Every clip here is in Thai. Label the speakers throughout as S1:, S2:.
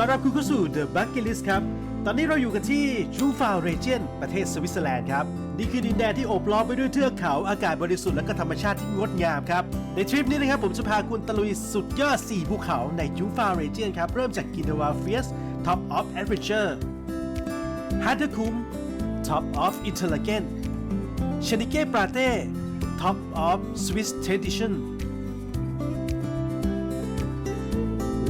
S1: ต้อนรับคุณเข้าสู่ The Bucket List ครับ ตอนนี้เราอยู่กันที่จูฟาวเรเจียนประเทศสวิตเซอร์แลนด์ครับ นี่คือดินแดนที่โอบล้อมไปด้วยเทือกเขาอากาศบริสุทธิ์และก็ธรรมชาติที่งดงามครับ ในทริปนี้นะครับผมจะพาคุณตะลุยสุดยอด 4 ภูเขาในจูฟาวเรเจียนครับ เริ่มจากกินดาวาเฟียส Top of Adventure ฮัตเดอร์คุม Top of Intelligent ชนิเก้ปราเต้ Top of Swiss Tradition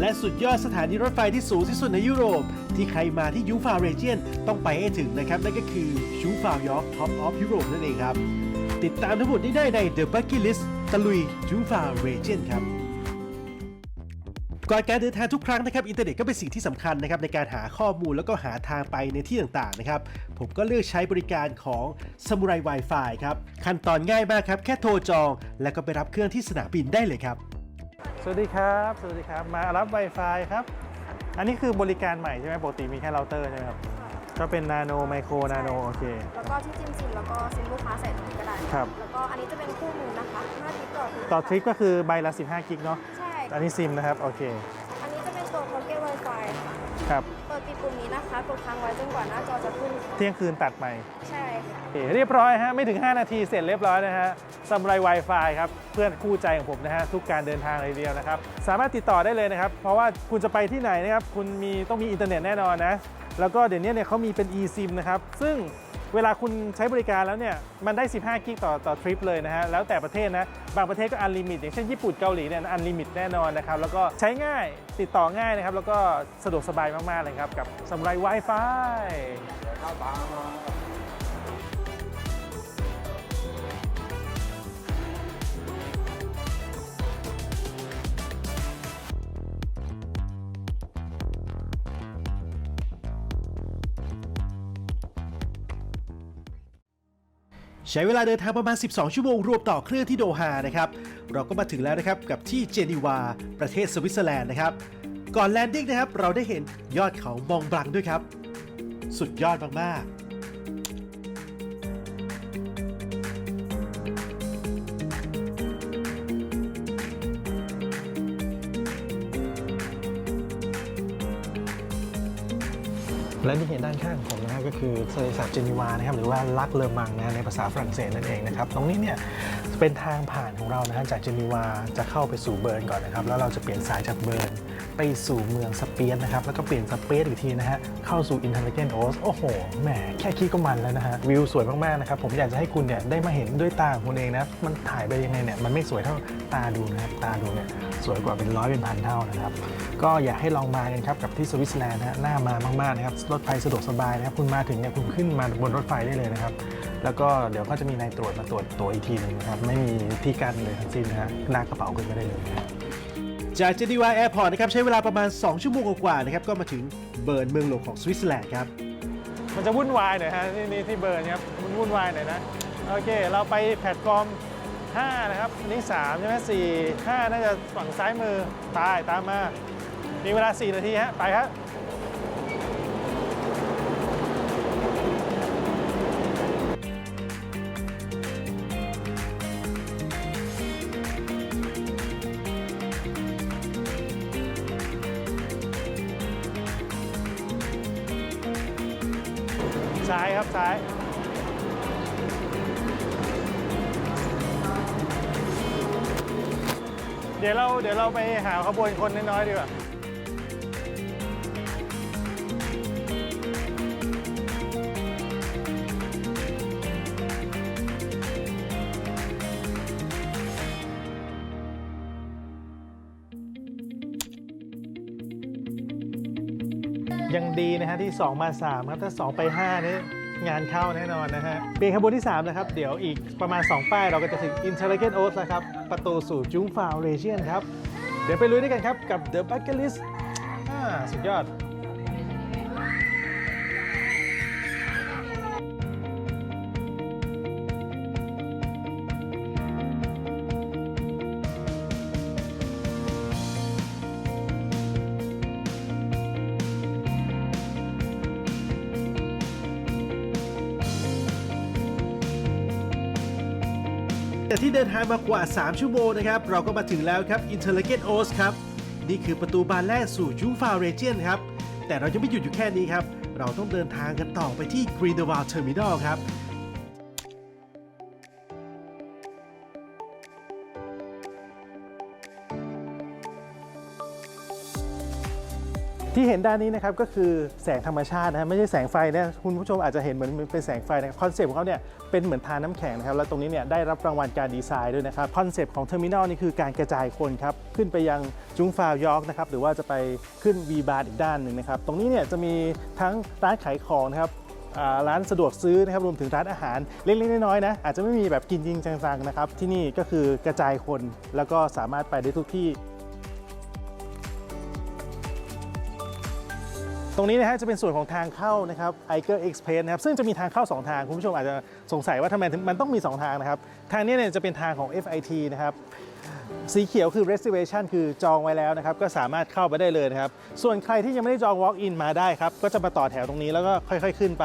S1: และสุดยอดสถานีรถไฟที่สูงที่สุดในยุโรป ที่ใครมาที่ยูฟาเรเจียนต้องไปให้ถึงนะครับ นั่นก็คือยูฟายอร์กท็อปออฟยุโรปนั่นเองครับ ติดตามทั้งหมดนี้ได้ใน The Bucket List ตะลุยยูฟาเรเจียนครับก่อนการเดินทางทุกครั้งนะครับอินเทอร์เน็ตก็เป็นสิ่งที่สำคัญนะครับในการหาข้อมูลแล้วก็หาทางไปในที่ต่างๆนะครับผมก็เลือกใช้บริการของ Samurai Wi-Fi ครับขั้นตอนง่ายมากครับ แค่โทรจอง แล้วก็ไปรับเครื่องที่สนามบินได้เลยครับ
S2: วัสดีครับ สวัสดีครับ มารับ Wi-Fi ครับ อันนี้คือบริการใหม่ใช่ไหมปกติมีแค่เราเตอร์ใช่ไหมครับ ก็เป็นนาโนไมโครนาโนโอเค
S3: แล้วก็ที่จิ้มซิมแล้วก็ซิมลูกค้าใส่ตรงนี้ก็ได้
S2: ครับ
S3: แล้วก็อันนี้จะเป็นคู่มือนะคะ5ทริปต่อทริป
S2: ต่อทริปก็คือใบละ 15 กิกเนาะ
S3: ใช่
S2: อันนี้ซิมนะครับ โอเค
S3: อันนี้จะเป็นตัว Pocket Wi-Fi ค่ะ
S2: ครับ
S3: เปิ ดปิดปุ่มนี้นะคะ กดค้างไว้จนกว่าหน้าจอจะขึ้น
S2: เที่ยงคืนตัดใหม่
S3: ใช่ค่ะ
S2: โอเคเรียบร้อยฮะไม่ถึง 5 นาทีเสร็จเรียบร้อยนะฮะซัมไร Wi-Fi ครับเพื่อนคู่ใจของผมนะฮะทุกการเดินทางเลยทีเดียวนะครับสามารถติดต่อได้เลยนะครับ เพราะว่าคุณจะไปที่ไหนนะครับคุณมีต้องมีอินเทอร์เน็ตแน่นอนนะแล้วก็เดี๋ยวนี้เนี่ยเขามีเป็น eSIM นะครับซึ่ง เวลาคุณใช้บริการแล้วเนี่ยมันได้ 15 กิกต่อต่อทริปเลยนะฮะแล้วแต่ประเทศนะบางประเทศก็อันลิมิตอย่างเช่นญี่ปุ่นเกาหลีเนี่ยอันลิมิตแน่นอนนะครับแล้วก็ใช้ง่ายติดต่อง่ายนะครับแล้วก็สะดวกสบายมากๆเลยครับกับสำไร Wi-Fi
S1: ใช้เวลาเดินทางประมาณ 12 ชั่วโมงรวมต่อเครื่องที่โดฮานะครับ เราก็มาถึงแล้วนะครับกับที่เจนีวา ประเทศสวิตเซอร์แลนด์นะครับ ก่อนแลนดิ้งนะครับ เราได้เห็นยอดเขามองบลังด้วยครับ สุดยอดมากๆ
S2: และที่เห็นด้านข้างผ ก็คือทะเลสาบเจนีวานะครับหรือว่าลักเลอมังนะในภาษาฝรั่งเศสนั่นเองนะครับตรงนี้เนี่ยเป็นทางผ่านของเรานะฮะจากเจนีวาจะเข้าไปสู่เบิร์นก่อนนะครับแล้วเราจะเปลี่ยนสายจากเบิร์น ไปสู่เมืองสเปียนนะครับ แล้วก็เปลี่ยนสเปียนอีกทีนะฮะ เข้าสู่อินเทอร์เนโอสโอ้โห แหม แค่คิดก็มันแล้วนะฮะ วิวสวยมาก ๆ นะครับ ผมอยากจะให้คุณเนี่ย ได้มาเห็นด้วยตาของคุณเองนะ มันถ่ายไปยังไงเนี่ย มันไม่สวยเท่าตาดูนะครับ ตาดูเนี่ย สวยกว่าเป็นร้อยเป็นพันเท่านะครับ ก็อยากให้ลองมากันครับ กับที่สวิตเซอร์แลนด์นะฮะน่ามามาก ๆ นะครับ รถไฟสะดวกสบายนะครับ คุณมาถึงเนี่ย คุณขึ้นมาบนรถไฟได้เลยนะครับแล้วก็เดี๋ยวก็จะมีนายตรวจมาตรวจตัวอีกทีหนึงนะครับ ไม่มีที่กั้นเลยทั้งสิ้นนะฮะลากกระเป๋าขึ้นไปได้เลยนะฮะ
S1: จากเจนีวาแอร์พอร์ตนะครับใช้เวลาประมาณ 2 ชั่วโมงกว่าๆนะครับก็มาถึงเบิร์นเมืองหลวงของสวิตเซอร์แลนด์ครับ
S2: มันจะวุ่นวายหน่อยฮะที่นี่ที่เบิร์นครับมันวุ่นวายหน่อยนะโอเค เราไปแพลตฟอร์ม 5 นะครับอันนี้3ใช่ไหม4 5น่าจะฝั่งซ้ายมือตายตามมา มีเวลา 4 นาทีฮะไปครับ เดี๋ยวเราเดี๋ยวเราไปหาขบวนคนน้อยๆดีกว่ายังดีนะฮะที่ 2 มา3ครับถ้า 2 ไป 5 นี่ งานเข้าแน่นอนนะฮะเปลี่ยนขบวนที่3นะครับ เดี๋ยวอีกประมาณ 2 ป้ายเราก็จะถึง i n t e r l a k e n o s แล้วครับ ประตูสู่จุ้งฟาวเรเชียนครับ เดี๋ยวไปลุยด้วยกันครับ กับ The Bucket List อ่าสุดยอด
S1: นทางมากว่า 3 ชั่วโมงนะครับ เราก็มาถึงแล้วครับ i n t e r l a k e n o s ครับ นี่คือประตูบานแรกสู่ยูฟาเรเจียนครับ แต่เราจะไม่หยุดอยู่แค่นี้ครับ เราต้องเดินทางกันต่อไปที่ Green d e v a l Terminal ครับ
S2: ที่เห็นด้านนี้นะครับก็คือแสงธรรมชาตินะไม่ใช่แสงไฟนะคุณผู้ชมอาจจะเห็นเหมือนเป็นแสงไฟนะคอนเซปต์ของเขาเนี่ยเป็นเหมือนทาน้ำแข็งนะครับแล้วตรงนี้เนี่ยได้รับรางวัลการดีไซน์ด้วยนะครับคอนเซปต์ของเทอร์มินอลนี่คือการกระจายคนครับขึ้นไปยังจุงฟาวยอร์กนะครับหรือว่าจะไปขึ้นวีบาร์อีกด้านหนึ่งนะครับตรงนี้เนี่ยจะมีทั้งร้านขายของนะครับร้านสะดวกซื้อนะครับรวมถึงร้านอาหารเล็กๆน้อยๆนะอาจจะไม่มีแบบกินจริงจังๆนะครับที่นี่ก็คือกระจายคนแล้วก็สามารถไปได้ทุกที่ ตรงนี้นะฮะจะเป็นส่วนของทางเข้านะครับ i อ e r Express นะครับซึ่งจะมีทางเข้า 2 ทาง คุณผู้ชมอาจจะสงสัยว่าทำไมมันต้องมี 2 ทางนะครับ ทางนี้เนี่ยจะเป็นทางของ FIT นะครับสีเขียวคือ reservation คือจองไว้แล้วนะครับ ก็สามารถเข้าไปได้เลยนะครับ ส่วนใครที่ยังไม่ได้จอง walk in มาได้ครับ ก็จะมาต่อแถวตรงนี้แล้วก็ค่อยๆ ขึ้นไป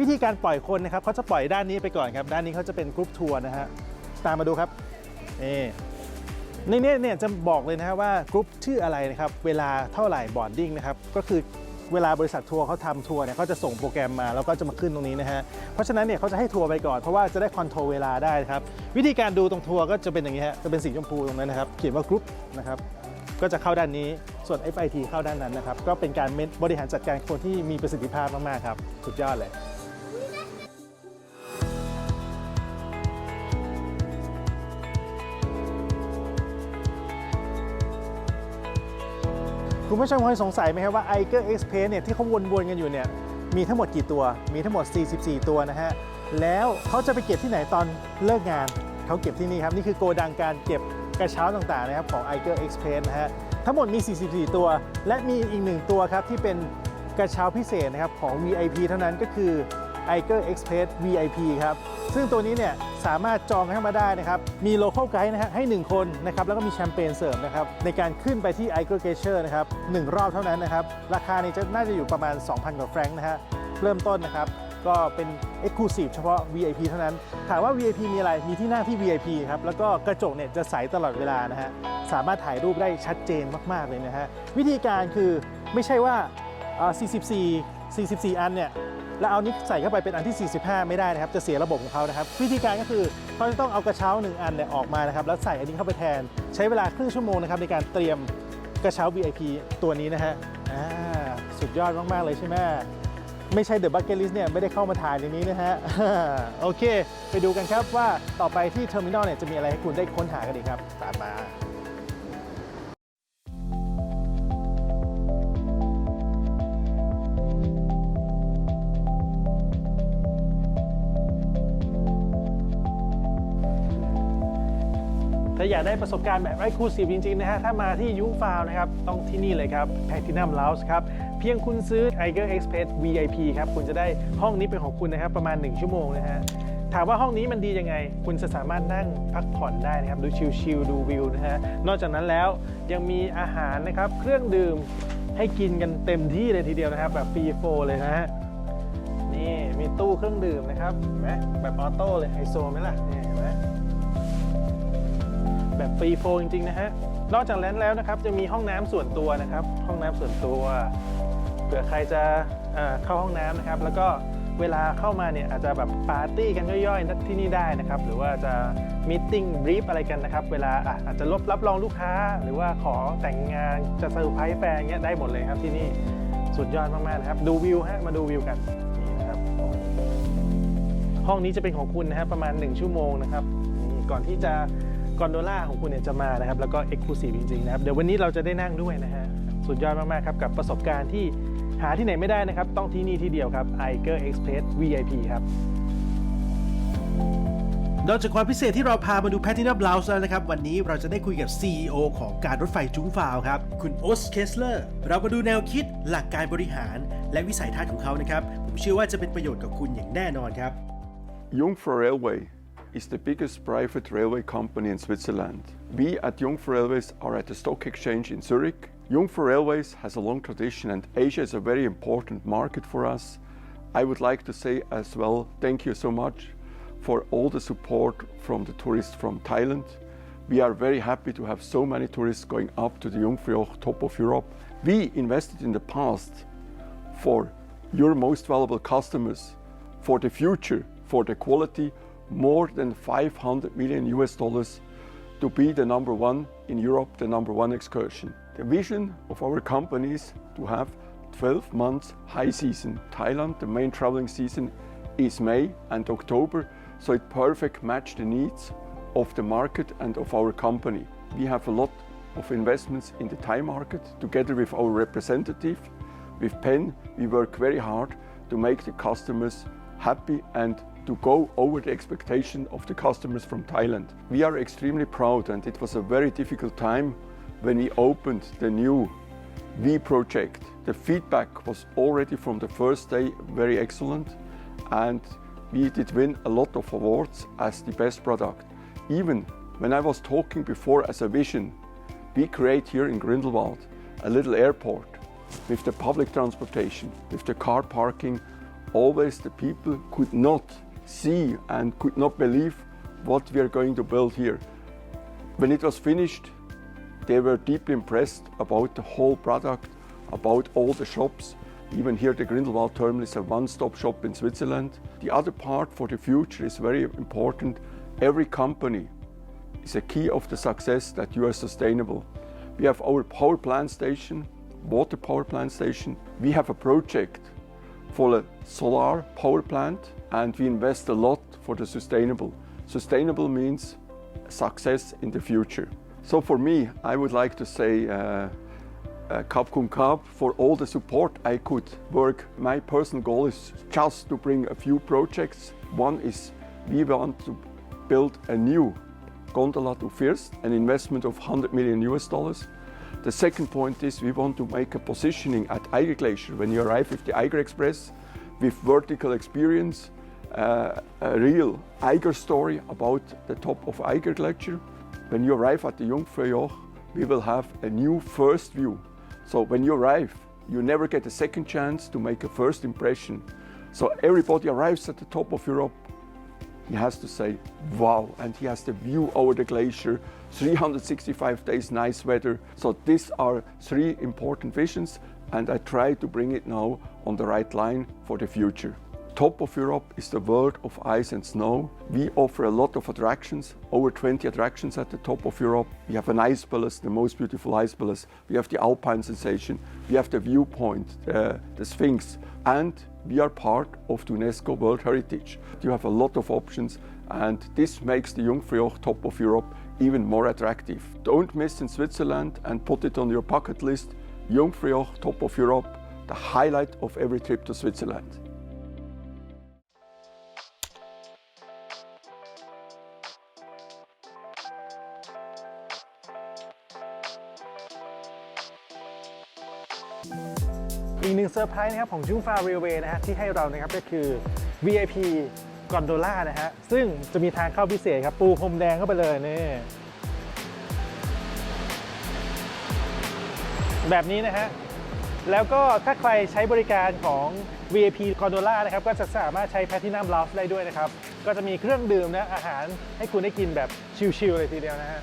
S2: วิธีการปล่อยคนนะครับเขาจะปล่อยด้านนี้ไปก่อนครับ ด้านนี้เขาจะเป็นกรุ๊ปทัวร์นะฮะตามมาดูครับนี่ในนี้เนี่ยจะบอกเลยนะครับว่ากรุ๊ปชื่ออะไรนะครับ เวลาเท่าไหร่บอร์ดดิ้งนะครับ ก็คือ เวลาบริษัททัวร์เขาทำทัวร์เนี่ยเขาจะส่งโปรแกรมมาแล้วก็จะมาขึ้นตรงนี้นะฮะเพราะฉะนั้นเนี่ยเขาจะให้ทัวร์ไปก่อนเพราะว่าจะได้คอนโทรลเวลาได้ครับวิธีการดูตรงทัวร์ก็จะเป็นอย่างนี้ฮะจะเป็นสีชมพูตรงนั้นนะครับเขียนว่ากรุ๊ปนะครับก็จะเข้าด้านนี้ส่วน FIT เข้าด้านนั้นนะครับก็เป็นการบริหารจัดการคนที่มีประสิทธิภาพมากๆครับสุดยอดเลย คุณผู้ชมเคยสงสัยไหมครับว่า i อ e r Express เนี่ยที่เขาวนๆกันอยู่เนี่ยมีทั้งหมดกี่ตัว มีทั้งหมด 44 ตัวนะฮะ แล้วเขาจะไปเก็บที่ไหนตอนเลิกงาน เขาเก็บที่นี่ครับ นี่คือโกดังการเก็บกระเช้าต่างๆนะครับของ i อ e r Express นะฮะ ทั้งหมดมี 44 ตัว และมีอีกหนึ่งตัวครับที่เป็นกระเช้าพิเศษนะครับของ VIP เท่านั้นก็คือ i อ e r Express VIP ครับ ซึ่งตัวนี้เนี่ยสามารถจองเข้ามาได้นะครับ มี local guide นะฮะให้ 1 คนนะครับ แล้วก็มีแชมเปญเสิร์ฟนะครับ ในการขึ้นไปที่ i อ e r Glacier นะครับหนึ่งรอบเท่านั้นนะครับ ราคานี้จะน่าจะอยู่ประมาณ 2,000 กว่าแฟรงค์นะฮะ เริ่มต้นนะครับ ก็เป็น Exclusive เฉพาะ VIP เท่านั้น ถามว่า VIP มีอะไร มีที่นั่งที่ VIP ครับ แล้วก็กระจกเนี่ยจะใสตลอดเวลานะฮะ สามารถถ่ายรูปได้ชัดเจนมากๆเลยนะฮะ วิธีการคือไม่ใช่ว่าอ่า44 44 อันเนี่ย แล้วเอานี้ใส่เข้าไปเป็นอันที่ 45 ไม่ได้นะครับ จะเสียระบบของเขานะครับ วิธีการก็คือเขาจะต้องเอากระเช้าหนึ่งอันเนี่ยออกมานะครับ แล้วใส่อันนี้เข้าไปแทน ใช้เวลาครึ่งชั่วโมงนะครับในการเตรียมกระเช้า VIP ตัวนี้นะฮะอ่าสุดยอดมาก ๆ เลยใช่ไหมไม่ใช่เดอะบั c เก t ลิสเนี่ยไม่ได้เข้ามาถ่ายในนี้นะฮะ โอเค ไปดูกันครับว่าต่อไปที่เทอร์มินอลเนี่ยจะมีอะไรให้คุณได้ค้นหากันอีกครับ ตามมา ถ้าอยากได้ประสบการณ์แบบไร้คูสิบจริงๆนะฮะถ้ามาที่ยูฟาวนะครับต้องที่นี่เลยครับ Platinum Lounge ครับ เพียงคุณซื้อ Tiger Express VIP ครับคุณจะได้ห้องนี้เป็นของคุณนะครับประมาณ 1 ชั่วโมงนะฮะถามว่าห้องนี้มันดียังไง คุณจะสามารถนั่งพักผ่อนได้นะครับ ดูชิลๆดูวิวนะฮะ นอกจากนั้นแล้วยังมีอาหารนะครับ เครื่องดื่มให้กินกันเต็มที่เลยทีเดียวนะครับ แบบฟรีโฟเลยนะฮะ นี่มีตู้เครื่องดื่มนะครับเห็นไหมแบบออโต้เลยไฮโซไหมล่ะนี่เห็นไหม ฟรีโฟลจริงๆนะฮะ นอกจากนั้นแล้วนะครับจะมีห้องน้ำส่วนตัวนะครับ ห้องน้ำส่วนตัวเผื่อใครจะเข้าห้องน้ำนะครับ แล้วก็เวลาเข้ามาเนี่ยอาจจะแบบปาร์ตี้กันย่อยๆที่นี่ได้นะครับ หรือว่าจะมีติ้งบรีฟอะไรกันนะครับ เวลาอาจจะลบรับรองลูกค้า หรือว่าขอแต่งงานจะเซอร์ไพรส์แฟนเงี้ยได้หมดเลยครับที่นี่สุดยอดมากๆนะครับ ดูวิวฮะมาดูวิวกันนี่นะครับ ห้องนี้จะเป็นของคุณนะครับประมาณ 1 ชั่วโมงนะครับ ก่อนที่จะ กอนโดล่าของคุณเนี่ยจะมานะครับ แล้วก็เอ็กซ์คลูซีฟจริงๆนะครับ เดี๋ยววันนี้เราจะได้นั่งด้วยนะฮะ สุดยอดมากๆครับ กับประสบการณ์ที่หาที่ไหนไม่ได้นะครับ ต้องที่นี่ที่เดียวครับ i อ e r Express VIP ครับ
S1: นอกจากความพิเศษที่เราพามาดู Platinum Lounge แล้วนะครับ วันนี้เราจะได้คุยกับ CEO ของการรถไฟจุ้งฟาวครับ คุณโอสเคสเลอร์เรามาดูแนวคิดหลักการบริหาร และวิสัยทัศน์ของเขานะครับ ผมเชื่อว่าจะเป็นประโยชน์กับคุณอย่างแน่นอนครับ
S4: Jungfrau Railway is the biggest private railway company in Switzerland. We at Jungfrau Railways are at the stock exchange in Zurich. Jungfrau Railways has a long tradition and Asia is a very important market for us. I would like to say as well thank you so much for all the support from the tourists from Thailand. We are very happy to have so many tourists going up to the Jungfrau top of Europe. We invested in the past for your most valuable customers, for the future, for the quality, more than 500 million US dollars to be the number one in Europe, the number one excursion. The vision of our company is to have 12 months high season. Thailand, the main traveling season is May and October, so it perfect match the needs of the market and of our company. We have a lot of investments in the Thai market together with our representative. With Penn, we work very hard to make the customers happy and to go over the expectation of the customers from Thailand. We are extremely proud and it was a very difficult time when we opened the new V project. The feedback was already from the first day very excellent and we did win a lot of awards as the best product. Even when I was talking before as a vision, we create here in Grindelwald a little airport with the public transportation, with the car parking. Always the people could not see and could not believe what we are going to build here. When it was finished, they were deeply impressed about the whole product, about all the shops. Even here, the Grindelwald terminal is a one-stop shop in Switzerland. The other part for the future is very important. Every company is a key of the success that you are sustainable. We have our power plant station, water power plant station. We have a project for a solar power plant and we invest a lot for the sustainable. Sustainable means success in the future. So for me, I would like to say uh, uh, Kap Kap for all the support I could work. My personal goal is just to bring a few projects. One is we want to build a new gondola to First, an investment of 100 million US dollars. The second point is we want to make a positioning at Eiger Glacier when you arrive with the Eiger Express with vertical experience, uh, a real Eiger story about the top of Eiger Glacier. When you arrive at the Jungfraujoch, we will have a new first view. So when you arrive, you never get a second chance to make a first impression. So everybody arrives at the top of Europe he has to say wow and he has the view over the glacier 365 days nice weather. So these are three important visions and i try to bring it now on the right line for the future. Top of europe is the world of ice and snow. We offer a lot of attractions over 20 attractions at the top of europe. We have an ice palace the most beautiful ice palace. We have the alpine sensation. We have the viewpoint uh, the sphinx. And we are part of UNESCO World Heritage. You have a lot of options and this makes the Jungfraujoch top of Europe even more attractive. Don't miss in Switzerland and put it on your bucket list. Jungfraujoch top of Europe, the highlight of every trip to Switzerland.
S2: อีกหนึ่งเซอร์ไพรส์นะครับของจุงฟาเรลเวย์นะฮะที่ให้เรานะครับก็คือ VIP กอนโดล่านะฮะ ซึ่งจะมีทางเข้าพิเศษครับ ปูพรมแดงเข้าไปเลยนี่แบบนี้นะฮะ แล้วก็ถ้าใครใช้บริการของ VIP กอนโดล่านะครับ ก็จะสามารถใช้ Platinum Lounge ได้ด้วยนะครับ ก็จะมีเครื่องดื่มนะอาหารให้คุณได้กินแบบชิลๆเลยทีเดียวนะฮะ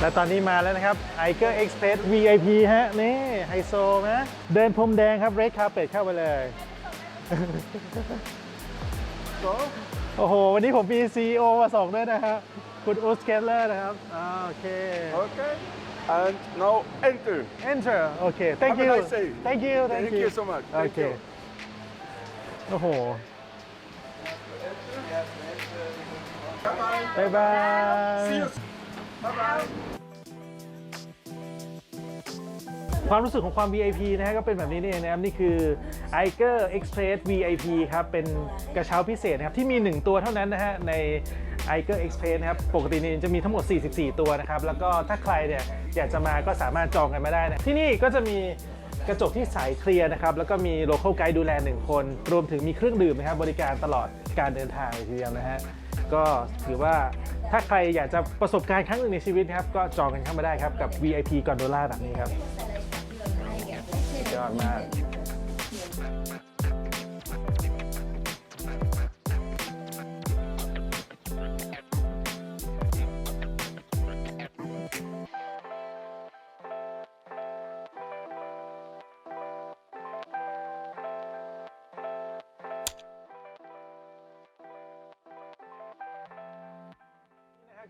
S2: และตอนนี้มาแล้วนะครับ i อเกอร์ Express VIP ฮะ นี่ไฮโซนะเดินพรมแดงครับ Red Carpet เข้าไปเลยโอ้โห วันนี้ผมมี CEO มาส่งด้วยนะฮะคุณอูสเคลเลอร์นะครับอ่าโอเค
S4: Okay, and now enter.
S2: enter โอเค thank
S4: Have a
S2: you
S4: nice day.
S2: thank you thank
S4: Thank
S2: you
S4: you so much.
S2: โอ
S4: Thank
S2: เค
S4: you.
S2: โอ้โหบ๊ายบาย
S4: See you. Bye bye.
S2: ความรู้สึกของความ VIP นะฮะก็เป็นแบบนี้นี่เองนะครับนี่คือ i อเกอร์ Express VIP ครับ เป็นกระเช้าพิเศษนะครับ ที่มี 1 ตัวเท่านั้นนะฮะ ใน i อเกอร์ Express นะครับ ปกตินี่จะมีทั้งหมด 44 ตัวนะครับ แล้วก็ถ้าใครเนี่ยอยากจะมาก็สามารถจองกันมาได้นะ ที่นี่ก็จะมีกระจกที่ใสเคลียร์นะครับ แล้วก็มีโลเค l ไกด์ดูแล 1 คน รวมถึงมีเครื่องดื่มนะครับบริการตลอดการเดินทางเลยทีเดียวนะฮะก็ถือว่าถ้าใครอยากจะประสบการณ์ครั้งหนึ่งในชีวิตนะครับ ก็จองกันเข้ามาได้ครับ กับ VIP Gondola แบบนี้ครับ ยอดมาก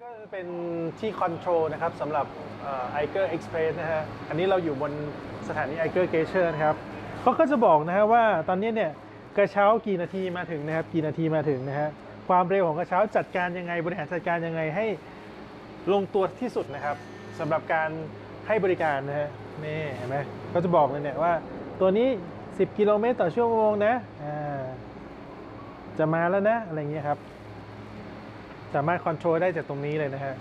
S2: ก็จะเป็นที่คอนโทรลนะครับสำหรับไอเกอร์เอ็กซ์เพรสนะฮะ อันนี้เราอยู่บน สถานีไอเกอร์เกเชอร์นะครับเขาก็จะบอกนะฮะว่าตอนนี้เนี่ยกระเช้ากี่นาทีมาถึงนะครับกี่นาทีมาถึงนะฮะความเร็วของกระเช้าจัดการยังไงบริหารจัดการยังไงให้ลงตัวที่สุดนะครับสำหรับการให้บริการนะฮะนี่เห็นไหมก็จะบอกเลยเนี่ยว่า ตัวนี้ 10 กิโลเมตรต่อชั่วโมงนะจะมาแล้วนะอะไรเงี้ยครับ สามารถคอนโทรลได้จากตรงนี้เลยนะฮะ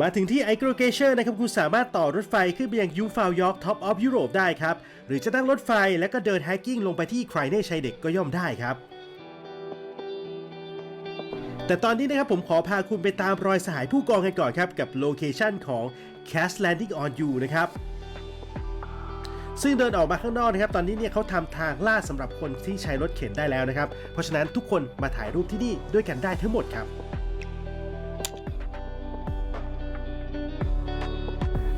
S2: มา
S1: ถึงที่ไอโกรเกเชอร์นะครับคุณสามารถต่อรถไฟขึ้นไปยังยูฟาวยอร์กท็อปออฟยุโรปได้ครับ หรือจะนั่งรถไฟแล้วก็เดินไฮกิ้งลงไปที่ไครเน่ชัยเด็กก็ย่อมได้ครับแต่ตอนนี้นะครับผมขอพาคุณไปตามรอยสหายผู้กองกันก่อนครับ กับโลเคชันของ Cast Landing on You นะครับ ซึ่งเดินออกมาข้างนอกนะครับ ตอนนี้เนี่ยเขาทำทางลาดสำหรับคนที่ใช้รถเข็นได้แล้วนะครับ เพราะฉะนั้นทุกคนมาถ่ายรูปที่นี่ด้วยกันได้ทั้งหมดครับ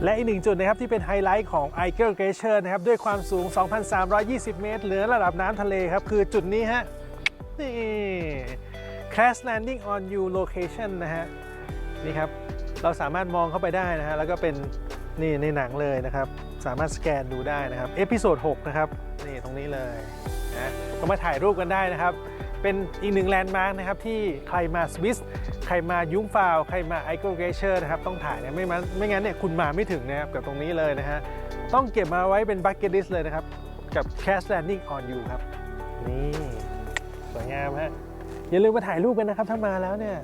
S2: และอีกหนึ่งจุดนะครับที่เป็นไฮไลท์ของ i g e r Glacier นะครับด้วยความสูง 2,320 เมตร เหนือระดับน้ำทะเลครับ คือจุดนี้ฮะ นี่ Crash Landing on You Location นะฮะ นี่ครับ เราสามารถมองเข้าไปได้นะฮะ แล้วก็เป็นนี่ในหนังเลยนะครับ สามารถสแกนดูได้นะครับเอพิโซด6นะครับ นี่ตรงนี้เลยนะก็มาถ่ายรูปกันได้นะครับ เป็นอีกหนึ่งแลนด์มาร์กนะครับที่ใครมาสวิส ใครมายุ้งฟาว ใครมาไอโกเกเชอร์นะครับต้องถ่ายเนี่ยไม่มันไม่งั้นเนี่ยคุณมาไม่ถึงนะครับกับตรงนี้เลยนะฮะต้องเก็บมาไว้เป็นบัคเก็ตลิสเลยนะครับ กับ Cash Landing on You ครับ นี่ สวยงามฮะอย่าลืมมาถ่ายรูปกันนะครับถ้ามาแล้วเนี่ย